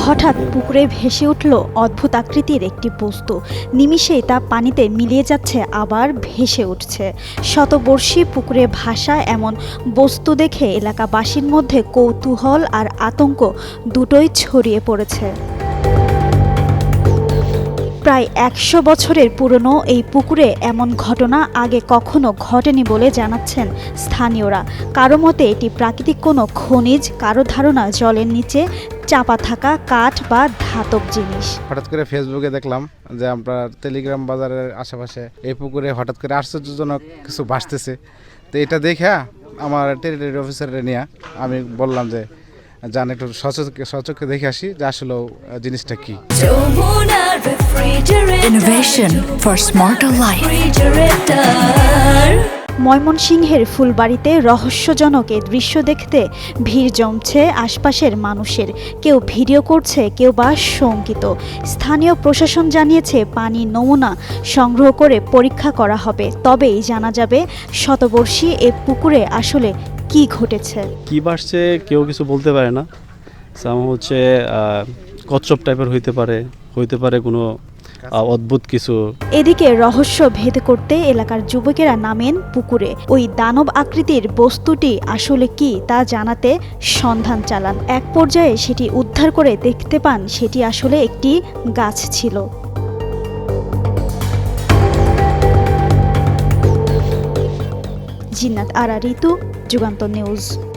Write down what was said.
হঠাৎ পুকুরে ভেসে উঠল অদ্ভুত আকৃতির একটি বস্তু। নিমিষেই তা পানিতে মিলিয়ে যাচ্ছে, আবার ভেসে উঠছে। শতবর্ষী পুকুরে ভাসা এমন বস্তু দেখে এলাকাবাসীর মধ্যে কৌতূহল আর আতঙ্ক দুটোই ছড়িয়ে পড়েছে। প্রায় একশো বছরের পুরনো এই পুকুরে এমন ঘটনা আগে কখনো ঘটেনি বলে জানাচ্ছেন স্থানীয়রা। কারও মতে এটি প্রাকৃতিক কোনো খনিজ, কারও ধারণা জলের নিচে চাপা থাকা কাঠ বা ধাতব জিনিস। হঠাৎ করে ফেসবুকে দেখলাম যে আমরা টেলিগ্রাম বাজারের আশেপাশে এই পুকুরে হঠাৎ করে আশ্চর্যজনক কিছু ভাসতেছে তো এটা দেখে আমার টেরিটরি অফিসারে নিয়ে আমি বললাম যে যান একটু সচক্ষে সচক্ষে দেখে আসি যে আসলে জিনিসটা কি? for smarter life. রেফ্রিজারেটর ময়মনসিংহের ফুলবাড়িতে রহস্যজনক এই দৃশ্য দেখতে ভিড় জমছে আশপাশের মানুষের। কেউ ভিডিও করছে, কেউ বা শঙ্কিত স্থানীয় প্রশাসন জানিয়েছে, পানি নমুনা সংগ্রহ করে পরীক্ষা করা হবে। তবেই জানা যাবে শতবর্ষী এ পুকুরে আসলে কি ঘটেছে। কি বাড়ছে কেউ কিছু বলতে পারে না। হচ্ছে কচ্ছপ টাইপের হইতে পারে হইতে পারে কোনো অদ্ভুত কিছু। এদিকে রহস্য ভেদ করতে এলাকার যুবকেরা নামেন পুকুরে। ওই দানব আকৃতির বস্তুটি আসলে কি তা জানাতে সন্ধান চালান। এক পর্যায়ে সেটি উদ্ধার করে দেখতে পান সেটি আসলে একটি গাছ ছিল। জিন্নাত আরা ঋতু যুগান্ত নিউজ।